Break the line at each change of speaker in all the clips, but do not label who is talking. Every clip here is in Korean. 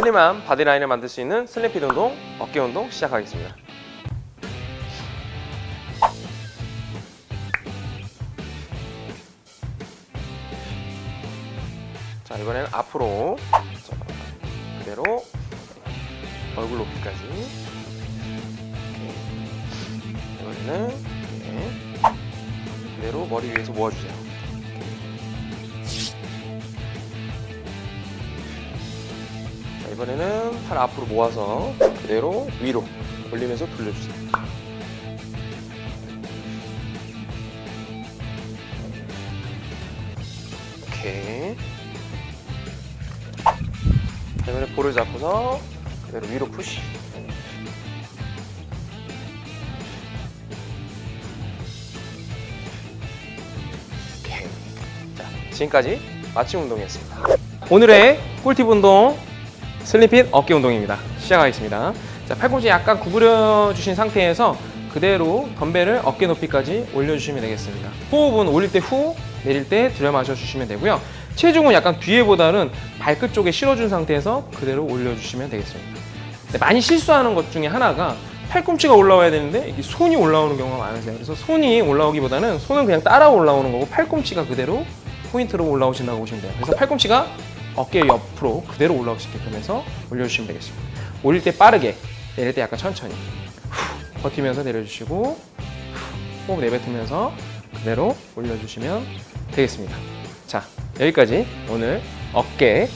슬림한 바디라인을 만들 수 있는 슬림핏 운동, 어깨 운동 시작하겠습니다. 자 이번에는 앞으로 자, 그대로 얼굴 높이까지. 이번에는 그대로 머리 위에서 모아주세요. 이번에는 팔 앞으로 모아서 그대로 위로 올리면서 돌려주세요. 오케이. 자, 이번에 볼을 잡고서 그대로 위로 푸시. 오케이. 자, 지금까지 마취 운동이었습니다. 오늘의 꿀팁 운동 슬리핏 어깨 운동입니다. 시작하겠습니다. 자, 팔꿈치 약간 구부려 주신 상태에서 그대로 덤벨을 어깨 높이까지 올려주시면 되겠습니다. 호흡은 올릴 때 후, 내릴 때 들여 마셔 주시면 되고요. 체중은 약간 뒤에보다는 발끝 쪽에 실어준 상태에서 그대로 올려주시면 되겠습니다. 근데 많이 실수하는 것 중에 하나가 팔꿈치가 올라와야 되는데 손이 올라오는 경우가 많으세요. 그래서 손이 올라오기보다는 손은 그냥 따라 올라오는 거고 팔꿈치가 그대로 포인트로 올라오신다고 보시면 돼요. 그래서 팔꿈치가 어깨 옆으로 그대로 있게끔 해서 올려주시면 되겠습니다. 올릴 때 빠르게, 내릴 때 약간 천천히. 후, 버티면서 내려주시고 후, 호흡 내뱉으면서 그대로 올려주시면 되겠습니다. 자, 여기까지 오늘 어깨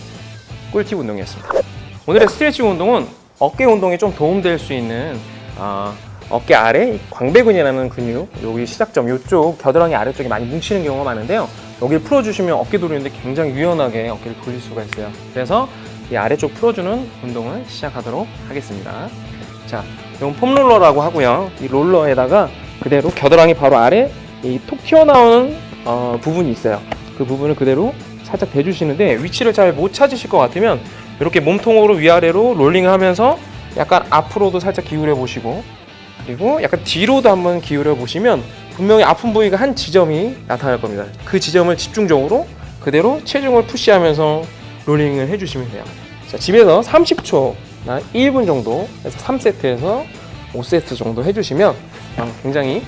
꿀팁 운동이었습니다. 오늘의 스트레칭 운동은 어깨 운동에 좀 도움될 수 있는 아, 어깨 아래 이 광배근이라는 근육 여기 시작점 이쪽 겨드랑이 아래쪽에 많이 뭉치는 경우가 많은데요. 여기를 풀어주시면 어깨 돌리는데 굉장히 유연하게 어깨를 돌릴 수가 있어요. 그래서 이 아래쪽 풀어주는 운동을 시작하도록 하겠습니다. 자, 이건 폼롤러라고 하고요. 이 롤러에다가 그대로 겨드랑이 바로 아래 이 톡 튀어나오는 어, 부분이 있어요. 그 부분을 그대로 살짝 대주시는데 위치를 잘 못 찾으실 것 같으면 이렇게 몸통으로 위아래로 롤링을 하면서 약간 앞으로도 살짝 기울여 보시고 그리고 약간 뒤로도 한번 기울여 보시면 분명히 아픈 부위가 한 지점이 나타날 겁니다. 그 지점을 집중적으로 그대로 체중을 푸시하면서 롤링을 해주시면 돼요. 자, 집에서 30초나 1분 정도 해서 3세트에서 5세트 정도 해주시면 어, 굉장히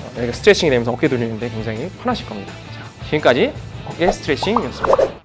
어, 여기가 스트레칭이 되면서 어깨 돌리는데 굉장히 편하실 겁니다. 자, 지금까지 어깨 스트레칭이었습니다.